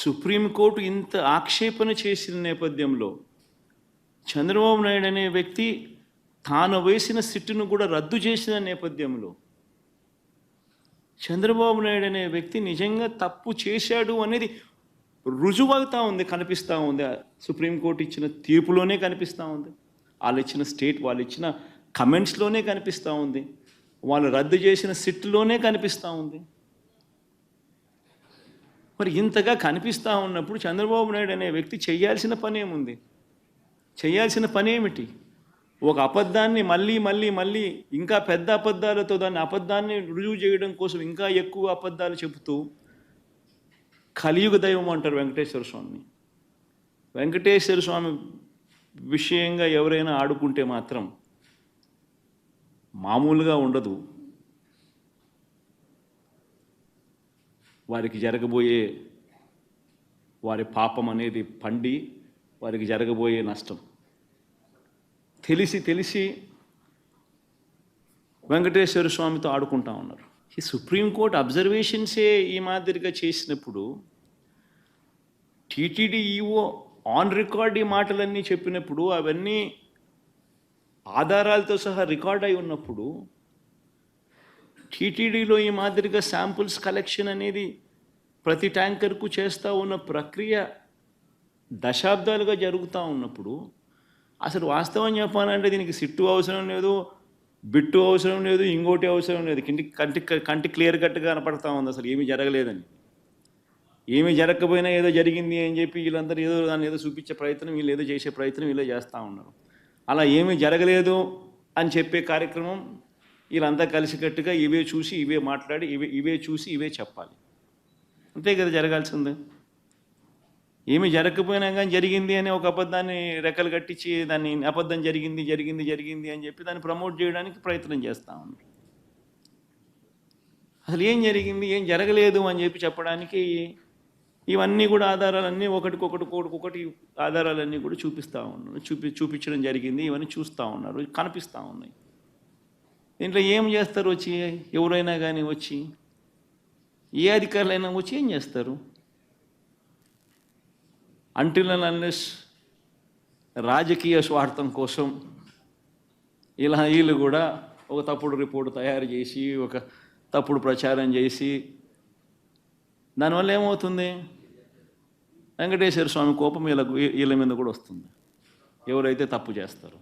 Supreme court ఇంత ఆక్షేపణ చేసిన నేపథ్యంలో చంద్రబాబు నాయుడు అనే వ్యక్తి తాను వేసిన సిట్టును కూడా రద్దు చేసిన నేపథ్యంలో చంద్రబాబు నాయుడు అనే వ్యక్తి నిజంగా తప్పు చేశాడు అనేది రుజువవుతూ ఉంది కనిపిస్తూ ఉంది. ఆ సుప్రీంకోర్టు ఇచ్చిన తీర్పులోనే కనిపిస్తూ ఉంది. వాళ్ళు ఇచ్చిన స్టేట్ వాళ్ళు ఇచ్చిన కమెంట్స్లోనే కనిపిస్తూ ఉంది. వాళ్ళు రద్దు చేసిన సిట్టులోనే కనిపిస్తూ ఉంది. మరి ఇంతగా కనిపిస్తూ ఉన్నప్పుడు చంద్రబాబు నాయుడు అనే వ్యక్తి చేయాల్సిన పనేముంది? చేయాల్సిన పనేమిటి? ఒక అబద్ధాన్ని మళ్ళీ మళ్ళీ మళ్ళీ ఇంకా పెద్ద అబద్ధాలతో దాన్ని అబద్ధాన్ని రుజువు చేయడం కోసం ఇంకా ఎక్కువ అబద్ధాలు చెబుతూ కలియుగ దైవం అంటారు వెంకటేశ్వర స్వామిని. వెంకటేశ్వర స్వామి విషయంగా ఎవరైనా ఆడుకుంటే మాత్రం మామూలుగా ఉండదు. వారికి జరగబోయే వారి పాపం అనేది పండి వారికి జరగబోయే నష్టం. తెలిసి తెలిసి వెంకటేశ్వర స్వామితో ఆడుకుంటా ఉన్నారు. ఈ సుప్రీంకోర్టు అబ్జర్వేషన్సే ఈ మాదిరిగా చేసినప్పుడు టీటీడీ ఈఓ ఆన్ రికార్డ్ ఈ మాటలన్నీ చెప్పినప్పుడు అవన్నీ ఆధారాలతో సహా రికార్డ్ అయి ఉన్నప్పుడు టీటీడీలో ఈ మాదిరిగా శాంపుల్స్ కలెక్షన్ అనేది ప్రతి ట్యాంకర్కు చేస్తూ ఉన్న ప్రక్రియ దశాబ్దాలుగా జరుగుతూ ఉన్నప్పుడు అసలు వాస్తవం చెప్పాలంటే దీనికి సిట్టు అవసరం లేదు బిట్టు అవసరం లేదు ఇంకోటి అవసరం లేదు. కంటి కంటి కంటి క్లియర్ కట్గా కనపడతా ఉంది అసలు ఏమీ జరగలేదని. ఏమీ జరగకపోయినా ఏదో జరిగింది అని చెప్పి వీళ్ళందరూ ఏదో దాన్ని ఏదో చూపించే ప్రయత్నం వీళ్ళు ఏదో చేసే ప్రయత్నం వీళ్ళు చేస్తూ ఉన్నారు. అలా ఏమీ జరగలేదు అని చెప్పే కార్యక్రమం వీళ్ళంతా కలిసికట్టుగా ఇవే చూసి ఇవే మాట్లాడి ఇవే ఇవే చూసి ఇవే చెప్పాలి. అంతే కదా జరగాల్సింది. ఏమి జరగకపోయినా కానీ జరిగింది అని ఒక అబద్ధాన్ని రెక్కలు కట్టించి దాన్ని అబద్ధం జరిగింది జరిగింది జరిగింది అని చెప్పి దాన్ని ప్రమోట్ చేయడానికి ప్రయత్నం చేస్తూ ఉన్నారు అసలు ఏం జరిగింది ఏం జరగలేదు అని చెప్పి చెప్పడానికి ఇవన్నీ కూడా ఆధారాలన్నీ ఒకటికొకటి ఒకటికొకటి ఆధారాలన్నీ కూడా చూపిస్తూ ఉన్నారు. చూపి చూపించడం జరిగింది ఇవన్నీ చూస్తూ ఉన్నారు కనిపిస్తూ ఉన్నాయి. దీంట్లో ఏం చేస్తారు వచ్చి? ఎవరైనా కానీ వచ్చి? ఏ అధికారులైనా వచ్చి ఏం చేస్తారు? అంటిల్ అన్లెస్ రాజకీయ స్వార్థం కోసం ఇలా వీళ్ళు కూడా ఒక తప్పుడు రిపోర్ట్ తయారు చేసి ఒక తప్పుడు ప్రచారం చేసి దానివల్ల ఏమవుతుంది? వెంకటేశ్వర స్వామి కోపం వీళ్ళకు వీళ్ళ మీద కూడా వస్తుంది. ఎవరైతే తప్పు చేస్తారో.